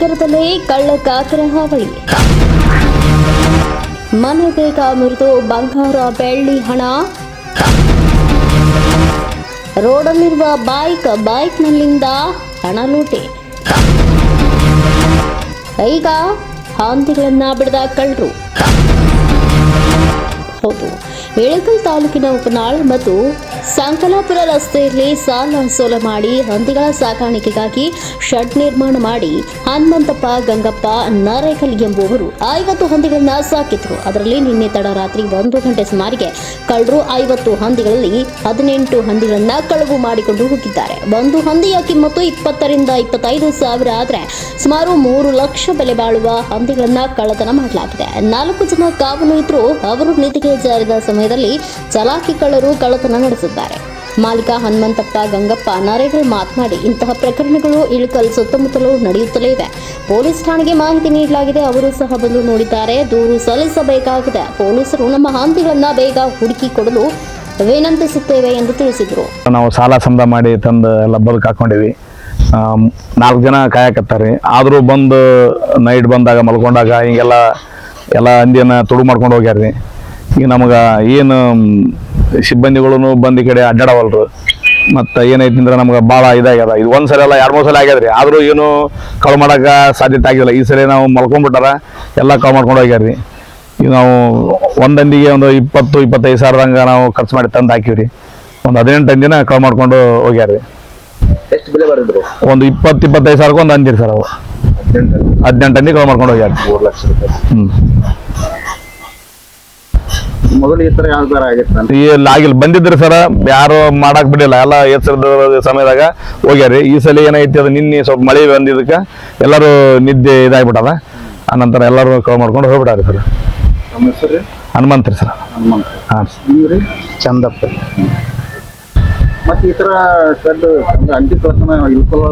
ನಗರದಲ್ಲಿ ಕಳ್ಳಕಾಕರ ಹಾವಳಿ ಮನೆ ಬೇಗ ಮುರಿದು ಬಂಗಾರ ಬೆಳ್ಳಿ ಹಣ. ರೋಡಲ್ಲಿರುವ ಬೈಕ್ ಬೈಕ್ನಲ್ಲಿಂದ ಹಣ ಲೂಟಿ. ಈಗ ಹಾಂತಿಗಳನ್ನ ಬಿಡದ ಕಳ್ಳರು. ಹೌದು ಇಳಕಲ್ ತಾಲೂಕಿನ ಉಪನಾಳ್ ಮತ್ತು ಸಂಕಲಾಪುರ ರಸ್ತೆಯಲ್ಲಿ ಸಾಲ ಸೋಲ ಮಾಡಿ ಹಂದಿಗಳ ಸಾಕಾಣಿಕೆಗಾಗಿ ಶೆಡ್ ನಿರ್ಮಾಣ ಮಾಡಿ ಹನುಮಂತಪ್ಪ, ಗಂಗಪ್ಪ ನರೇಕಲ್ ಎಂಬುವರು ಐವತ್ತು ಹಂದಿಗಳನ್ನ ಸಾಕಿದ್ರು. ಅದರಲ್ಲಿ ನಿನ್ನೆ ತಡರಾತ್ರಿ ಒಂದು ಗಂಟೆ ಸುಮಾರಿಗೆ ಕಳ್ಳರು ಐವತ್ತು ಹಂದಿಗಳಲ್ಲಿ ಹದಿನೆಂಟು ಹಂದಿಗಳನ್ನ ಕಳವು ಮಾಡಿಕೊಂಡು ಹೋಗಿದ್ದಾರೆ. ಒಂದು ಹಂದಿಯ ಕಿಮ್ಮತ್ತು ಇಪ್ಪತ್ತರಿಂದ ಇಪ್ಪತ್ತೈದು ಸಾವಿರ ಆದರೆ ಸುಮಾರು ಮೂರು ಲಕ್ಷ ಬೆಲೆ ಬಾಳುವ ಹಂದಿಗಳನ್ನ ಕಳ್ಳತನ ಮಾಡಲಾಗಿದೆ. ನಾಲ್ಕು ಜನ ಕಾವಲು ಇದ್ರು ಅವರು ನಿಧಿಗೆ ಜಾರಿದ ಸಮಯದಲ್ಲಿ ಚಲಾಕಿ ಕಳ್ಳರು ಕಳ್ಳತನ ನಡೆಸಿದ್ದಾರೆ ಮಾಲೀಕ ಹನುಮಂತಪ್ಪ, ಗಂಗಪ್ಪ, ನರೇಗಲ್ ಮಾತನಾಡಿ ಇಂತಹ ಪ್ರಕರಣಗಳು ಇಳಕಲ್ ಸುತ್ತಮುತ್ತಲೂ ನಡೆಯುತ್ತಲೇ ಇವೆ ಪೊಲೀಸ್ ಠಾಣೆಗೆ ಮಾಹಿತಿ ನೀಡಲಾಗಿದೆ. ಅವರು ಸಹ ಬಂದು ನೋಡಿದ್ದಾರೆ. ದೂರು ಸಲ್ಲಿಸಬೇಕಾಗಿದೆ. ಪೊಲೀಸರು ನಮ್ಮ ಹಾಂತಿಗಳನ್ನು ಬೇಗ ಹುಡುಕಿ ಕೊಡಲು ವಿನಂತಿಸುತ್ತೇವೆ ಎಂದು ತಿಳಿಸಿದರು. ನಾವು ಸಾಲ ಸಮದ ಮಾಡಿ ತಂದು ಎಲ್ಲ ಬದುಕು ಹಾಕೊಂಡಿವಿ. ನಾಲ್ಕು ಜನ ಕಾಯಕತ್ತಾರೆ. ಆದರೂ ಬಂದು ನೈಟ್ ಬಂದಾಗ ಮಲ್ಕೊಂಡಾಗ ಹಿಂಗೆಲ್ಲ ಎಲ್ಲ ಹಂದಿಯನ್ನು ತುಡು ಮಾಡ್ಕೊಂಡು ಹೋಗ್ಯಾರ್ರಿ. ಈಗ ನಮಗೆ ಏನು ಸಿಬ್ಬಂದಿಗಳು ಬಂದ ಕಡೆ ಅಡ್ಡಾಡವಲ್ರು. ಮತ್ತು ಏನೈತಿ ಅಂದ್ರೆ ನಮ್ಗೆ ಭಾಳ ಇದಾಗ್ಯದ. ಇದು ಒಂದು ಸಲ ಅಲ್ಲ ಎರಡು ಮೂರು ಸಲ ಆಗ್ಯದ್ರಿ. ಆದರೂ ಏನು ಕಳು ಮಾಡೋಕೆ ಸಾಧ್ಯತೆ ಆಗಿಲ್ಲ. ಈ ಸಲ ನಾವು ಮಲ್ಕೊಂಡ್ಬಿಟ್ಟಾರ ಎಲ್ಲ ಕಳು ಮಾಡ್ಕೊಂಡು ಹೋಗ್ಯಾರ್ರಿ. ಈಗ ನಾವು ಒಂದಂದಿಗೆ ಒಂದು ಇಪ್ಪತ್ತು ಇಪ್ಪತ್ತೈದು ಸಾವಿರದಂಗ ನಾವು ಖರ್ಚು ಮಾಡಿ ತಂದು ಹಾಕಿವ್ರಿ. ಒಂದು ಹದಿನೆಂಟು ಅಂದಿನ ಕಳು ಮಾಡ್ಕೊಂಡು ಹೋಗ್ಯಾರ್ರಿ. ಎಷ್ಟು ಬೆಲೆ ಬರೆದ್ರು? ಒಂದು ಇಪ್ಪತ್ತು ಇಪ್ಪತ್ತೈದು ಸಾವಿರಕ್ಕೆ ಒಂದು ಅಂದಿರಿ ಸರ್ ಅವು. ಹದಿನೆಂಟು ಅಂದಿ ಕಳು ಮಾಡ್ಕೊಂಡು ಹೋಗ್ಯಾರ ಮೂರು ಲಕ್ಷ ರೂಪಾಯಿ. ಹ್ಞೂ ಮೊದಲು ಈ ತರ ಯಾವ್ದಾರ ಆಗಿತ್ತು ಇಲ್ಲಿ ಆಗಿಲ್ಲ. ಬಂದಿದ್ರಿ ಸರ ಯಾರು ಮಾಡಕ್ ಬಿಡಿಲ್ಲ ಎಲ್ಲ ಎಚ್ಚರದ ಸಮಯದಾಗ ಹೋಗ್ಯಾರಿ. ಈ ಸಲ ಏನೈತಿ ಅದು ನಿನ್ನೆ ಸ್ವಲ್ಪ ಮಳೆ ಬಂದಿದ್ದಕ್ಕೆ ಎಲ್ಲರೂ ನಿದ್ದೆ ಇದಾಗ್ಬಿಟ್ಟದ. ಆನಂತರ ಎಲ್ಲರೂ ಕಾಲ್ ಮಾಡ್ಕೊಂಡು ಹೋಗ್ಬಿಟ್ಟಾರಿ ಸರ್. ರೀ ಹನುಮಂತ್ರಿ ಸರ್. ಹನುಮಂತ ಹಾಂ ಚಂದಪ್ಪ ಮತ್ತೆ ಈ ತರ ಅಂಟಿ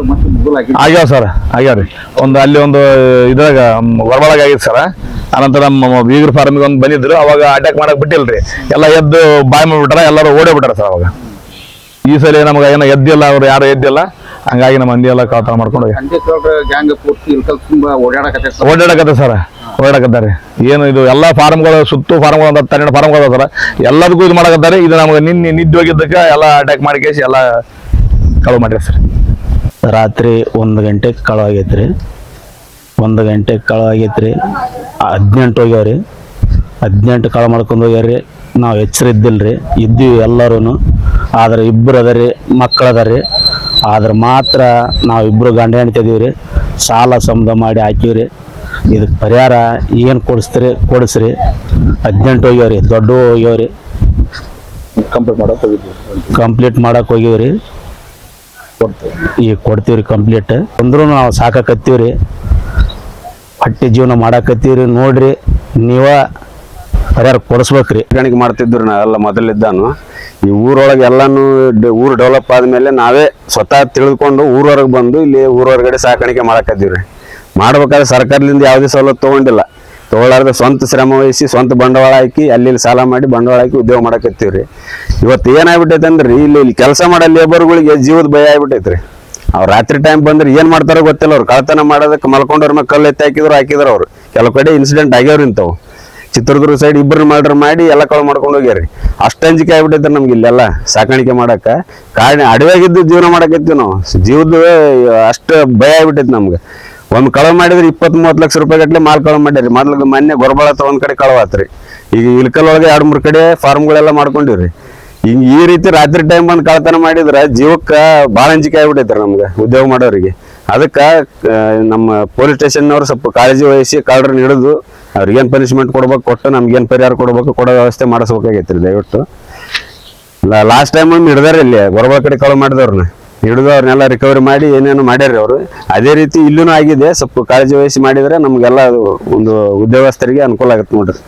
ಮತ್ತೆ ಆಗ್ಯಾವ ಸರ್ ಆಗ್ಯಾವ್ರಿ ಒಂದು ಅಲ್ಲಿ ಒಂದು ಇದ್ರಾಗ ಹೊರಬಳಗ ಆಗಿತ್ತು ಸರ್. ಅನಂತರ ನಮ್ಮ ಬೀಗರ್ ಫಾರ್ಮಿಗೆ ಒಂದು ಬಂದಿದ್ರು ಅವಾಗ ಅಟ್ಯಾಕ್ ಮಾಡಕ್ ಬಿಟ್ಟಿಲ್ರಿ. ಎಲ್ಲ ಎದ್ದು ಬಾಯ್ ಮಾಡಿಬಿಟ್ರ ಎಲ್ಲರೂ ಓಡೇ ಬಿಟ್ಟಾರ ಸರ್ ಅವಾಗ. ಈ ಸಲ ನಮಗೆ ಏನೋ ಎದ್ದಿಲ್ಲ ಅವ್ರು ಯಾರು ಎದ್ದಿಲ್ಲ. ಹಂಗಾಗಿ ನಮ್ಮ ಮಂದಿ ಎಲ್ಲ ಕಳ್ತನ ಮಾಡ್ಕೊಂಡು ಓಡಾಡಕತ್ತೆ ಸರ್ ಓಡಾಡಕತ್ತಾರೆ. ಏನು ಇದು ಎಲ್ಲ ಫಾರ್ಮ್ಗಳು ಸುತ್ತು ಫಾರ್ಮ್ಗಳು ಒಂದು ಹತ್ತು ಹನ್ನೆರಡು ಫಾರ್ಮ್ಗಳು ಸರ್ ಎಲ್ಲದಕ್ಕೂ ಇದು ಮಾಡಕತ್ತಾರೆ. ಇದು ನಮಗೆ ನಿನ್ನೆ ನಿದ್ದೆ ಹೋಗಿದ್ದಕ್ಕೆ ಎಲ್ಲ ಅಟ್ಯಾಕ್ ಮಾಡಿ ಕೇಸಿ ಎಲ್ಲ ಕಳು ಮಾಡ್ರಿ ಸರ್ ರಾತ್ರಿ ಒಂದು ಗಂಟೆಗೆ ಕಳು ಆಗೈತ್ರಿ ಒಂದು ಗಂಟೆ ಕಳ ಆಗೈತ್ರಿ ಹದಿನೆಂಟು ಹೋಗ್ಯಾವ್ರಿ. ಹದಿನೆಂಟು ಕಳ ಮಾಡ್ಕೊಂಡು ಹೋಗ್ಯಾರ್ರಿ ನಾವು ಎಚ್ಚರ ಇದ್ದಿಲ್ರಿ ಇದ್ದೀವಿ ಎಲ್ಲರೂ ಆದ್ರೆ ಇಬ್ಬರು ಅದರಿ ಮಕ್ಕಳು ಅದಾರಿ. ಆದ್ರೆ ಮಾತ್ರ ನಾವು ಇಬ್ಬರು ಗಂಡ ಹೆಣ್ತಿ ಇದೀವಿ ರೀ. ಸಾಲ ಸಮದ ಮಾಡಿ ಹಾಕಿವ್ರಿ ಇದಕ್ಕೆ ಪರಿಹಾರ ಏನು ಕೊಡಿಸ್ತೀರಿ ಕೊಡಿಸ್ರಿ. ಹದಿನೆಂಟು ಹೋಗ್ಯಾವ್ರಿ ದೊಡ್ಡ ಹೋಗ್ಯಾವ್ರಿ. ಕಂಪ್ಲೀಟ್ ಮಾಡೋಕೆ ಹೋಗಿದ್ವಿ ಕಂಪ್ಲೀಟ್ ಮಾಡಕ್ಕೆ ಕೊಡ್ತೀವಿ. ಈಗ ಕೊಡ್ತೀವ್ರಿ ಕಂಪ್ಲೀಟ್ ಅಂದ್ರೂ ನಾವು ಸಾಕಾಕತ್ತೀವ್ರಿ. ಹೊಟ್ಟೆ ಜೀವನ ಮಾಡಾಕತ್ತೀರಿ, ನೋಡ್ರಿ, ನೀವ ಪರಿಹಾರ ಕೊಡಿಸ್ಬೇಕ್ರಿ. ಗಣಿಗೆ ಮಾಡ್ತಿದ್ರು ನಾವೆಲ್ಲ ಮೊದಲಿದ್ದಾನು. ಈ ಊರೊಳಗೆ ಎಲ್ಲಾನು ಊರು ಡೆವಲಪ್ ಆದ್ಮೇಲೆ ನಾವೇ ಸ್ವತಃ ತಿಳಿದುಕೊಂಡು ಊರೊಳಗೆ ಬಂದು ಇಲ್ಲಿ ಊರೊಳಗಡೆ ಸಾಕಾಣಿಕೆ ಮಾಡಕತ್ತೀವ್ರಿ. ಮಾಡ್ಬೇಕಾದ್ರೆ ಸರ್ಕಾರದಿಂದ ಯಾವುದೇ ಸವಲತ್ತು ತಗೊಂಡಿಲ್ಲ. ತಗೊಳ್ಳಾರ್ದೆ ಸ್ವಂತ ಶ್ರಮ ವಹಿಸಿ, ಸ್ವಂತ ಬಂಡವಾಳ ಹಾಕಿ ಅಲ್ಲಿ ಸಾಲ ಮಾಡಿ ಬಂಡವಾಳ ಹಾಕಿ ಉದ್ಯೋಗ ಮಾಡಕತ್ತೀವ್ರಿ. ಇವತ್ತು ಏನಾಗ್ಬಿಟ್ಟೈತೆ ಅಂದ್ರೆ ಇಲ್ಲಿ ಇಲ್ಲಿ ಕೆಲಸ ಮಾಡೋ ಲೇಬರ್ಗಳಿಗೆ ಜೀವದ ಭಯ ಆಗ್ಬಿಟ್ಟೈತ್ರಿ. ಅವ್ರು ರಾತ್ರಿ ಟೈಮ್ ಬಂದ್ರೆ ಏನ್ ಮಾಡ್ತಾರೋ ಗೊತ್ತಿಲ್ಲ ಅವ್ರು ಕಳ್ತನ ಮಾಡೋದಕ್ಕೆ ಮಲ್ಕೊಂಡವ್ರ ಮೇಲೆ ಕಲ್ಲು ಎತ್ತಿ ಹಾಕಿದ್ರು ಹಾಕಿದ್ರು ಅವ್ರು. ಕೆಲವು ಕಡೆ ಇನ್ಸಿಡೆಂಟ್ ಆಗ್ಯಾವ್ರಿ ಇಂಥವು. ಚಿತ್ರದುರ್ಗ ಸೈಡ್ ಇಬ್ಬರು ಮರ್ಡರ್ ಮಾಡಿ ಎಲ್ಲ ಕಳು ಮಾಡ್ಕೊಂಡು ಹೋಗ್ಯಾರಿ ಅಷ್ಟು ಅಂಜಿಕೆ ಆಗ್ಬಿಟ್ಟೈತೆ ನಮ್ಗೆ ಇಲ್ಲೆಲ್ಲ ಸಾಕಾಣಿಕೆ ಮಾಡಕ್ಕ. ಕಾರಣ ಅಡವಾಗಿದ್ದು ಜೀವನ ಮಾಡಕತ್ತೀವಿ ನಾವು. ಜೀವದ ಅಷ್ಟು ಭಯ ಆಗ್ಬಿಟ್ಟೈತೆ ನಮ್ಗೆ. ಒಂದು ಕಳವು ಮಾಡಿದ್ರೆ ಇಪ್ಪತ್ತ್ ಮೂವತ್ತು ಲಕ್ಷ ರೂಪಾಯಿ ಗಟ್ಟಲೆ ಮಾಲ್ ಕಳವು ಮಾಡ್ಯಾರಿ ಮೊದ್ಲು ಮೊನ್ನೆ ಗೊರಬಾಳ ಹತ್ರ ಒಂದ್ ಕಡೆ ಕಳವಾತ್ರಿ ಈಗ ಇಲ್ಕಲ್ ಒಳಗೆ ಎರಡು ಮೂರು ಕಡೆ ಫಾರ್ಮ್ಗಳೆಲ್ಲ ಮಾಡ್ಕೊಂಡಿವ್ರಿ. ಹಿಂಗ್ ಈ ರೀತಿ ರಾತ್ರಿ ಟೈಮ್ ಬಂದು ಕಳ್ತನ ಮಾಡಿದ್ರ ಜೀವಕ್ಕ ಭಾಳ ಅಂಜಿಕೆ ಆಗ್ಬಿಟ್ಟೈತ್ರಿ ನಮ್ಗೆ, ಉದ್ಯೋಗ ಮಾಡೋರಿಗೆ. ಅದಕ್ಕ ನಮ್ಮ ಪೊಲೀಸ್ ಸ್ಟೇಷನ್ನವ್ರು ಸ್ವಲ್ಪ ಕಾಳಜಿ ವಹಿಸಿ ಕಳ್ಳರನ್ನ ಹಿಡಿದು ಅವ್ರಿಗೇನ್ ಪನಿಷ್ಮೆಂಟ್ ಕೊಡ್ಬೇಕು ಕೊಟ್ಟು ನಮ್ಗೇನು ಪರಿಹಾರ ಕೊಡ್ಬೇಕು ಕೊಡೋ ವ್ಯವಸ್ಥೆ ಮಾಡಿಸ್ಬೇಕಾಗೈತ್ರಿ ದಯವಿಟ್ಟು. ಲಾಸ್ಟ್ ಟೈಮ್ ಹಿಡ್ದಾರ ಇಲ್ಲಿ ಗೊರಬಳ ಕಡೆ ಕಳು ಮಾಡಿದವ್ರನ್ನ. ಹಿಡಿದು ಅವ್ರನ್ನೆಲ್ಲ ರಿಕವರಿ ಮಾಡಿ ಏನೇನು ಮಾಡ್ಯಾರ ಅವರು. ಅದೇ ರೀತಿ ಇಲ್ಲೂ ಆಗಿದೆ, ಸ್ವಲ್ಪ ಕಾಳಜಿ ವಹಿಸಿ ಮಾಡಿದ್ರೆ ನಮ್ಗೆಲ್ಲ ಒಂದು ಉದ್ಯೋಗಸ್ಥರಿಗೆ ಅನುಕೂಲ ಆಗುತ್ತೆ ನೋಡ್ರಿ.